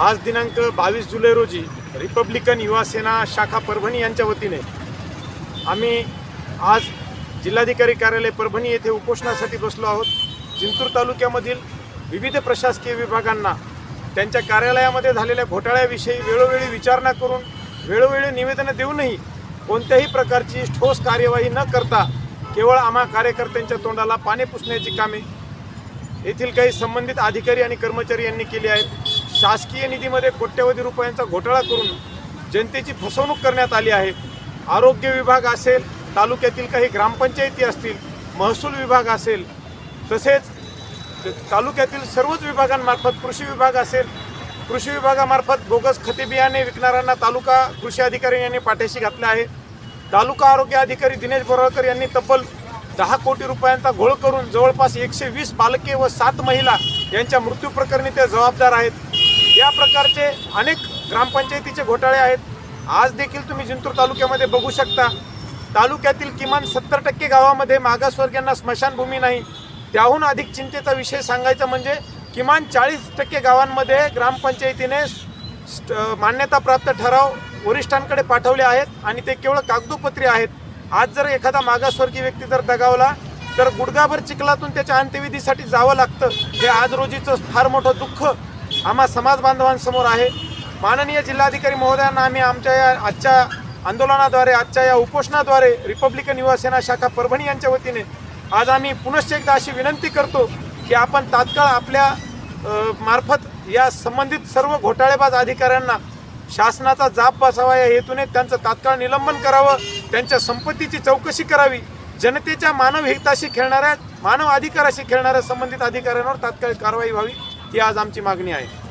आज दिनांक बावीस जुलै रोजी रिपब्लिकन युवा सेना शाखा परभणी यांच्या वतीने आम्ही आज जिल्हाधिकारी कार्यालय परभणी येथे उपोषणासाठी बसलो आहोत. जिंतूर तालुक्यामधील विविध प्रशासकीय विभागांना त्यांच्या कार्यालयामध्ये झालेल्या घोटाळ्याविषयी वेळोवेळी विचारणा करून वेळोवेळी निवेदनं देऊनही कोणत्याही प्रकारची ठोस कार्यवाही न करता केवळ आम्हा कार्यकर्त्यांच्या तोंडाला पाणी पुसण्याची कामे येथील काही संबंधित अधिकारी आणि कर्मचारी यांनी केली आहेत. शासकीय निधीमध्ये कोट्यवधी रुपयांचा घोटाळा करून जनतेची फसवणूक करण्यात आली आहे. आरोग्य विभाग असेल तालुक्यातील काही ग्रामपंचायती असतील महसूल विभाग असेल तसेच तालुक्यातील सर्वच विभागांमार्फत कृषी विभाग असेल कृषी विभागामार्फत बोगस खते बियाणे विकणाऱ्यांना तालुका कृषी अधिकारी यांनी पाठीशी घातले आहे. तालुका आरोग्य अधिकारी दिनेश बोराळकर यांनी तब्बल दहा कोटी रुपयांचा घोळ करून जवळपास एकशे वीस बालके व सात महिला यांच्या मृत्यू प्रकरणी ते जबाबदार आहेत. या प्रकारचे अनेक ग्रामपंचायतीचे घोटाळे आहेत. आज देखील तुम्ही जिंतूर तालुक्यामध्ये बघू शकता. तालुक्यातील किमान सत्तर टक्के गावामध्ये मागासवर्गीयांना स्मशानभूमी नाही. त्याहून अधिक चिंतेचा विषय सांगायचा म्हणजे किमान चाळीस टक्के गावांमध्ये ग्रामपंचायतीने स्ट- मान्यताप्राप्त ठराव वरिष्ठांकडे पाठवले आहेत आणि ते केवळ कागदोपत्री आहेत. आज जर एखादा मागासवर्गीय व्यक्ती जर दगावला तर गुडगाभर चिखलातून त्याच्या अंत्यविधीसाठी जावं लागतं. हे आज रोजीचं फार मोठं दुःख आम्हा समाज बांधवांसमोर आहे. माननीय जिल्हाधिकारी महोदयांना आम्ही आमच्या या आजच्या आंदोलनाद्वारे आजच्या या उपोषणाद्वारे रिपब्लिकन युवासेना शाखा परभणी यांच्या वतीने आज आम्ही पुनश्च एकदा अशी विनंती करतो की आपण तात्काळ आपल्या मार्फत या संबंधित सर्व घोटाळेबाज अधिकाऱ्यांना शासनाचा जाब बसावा या हेतूने त्यांचं तात्काळ निलंबन करावं त्यांच्या संपत्तीची चौकशी करावी जनतेच्या मानव हिताशी खेळणाऱ्या मानव अधिकाराशी खेळणाऱ्या संबंधित अधिकाऱ्यांवर तात्काळ कारवाई व्हावी. ही आज आमची मागणी आहे.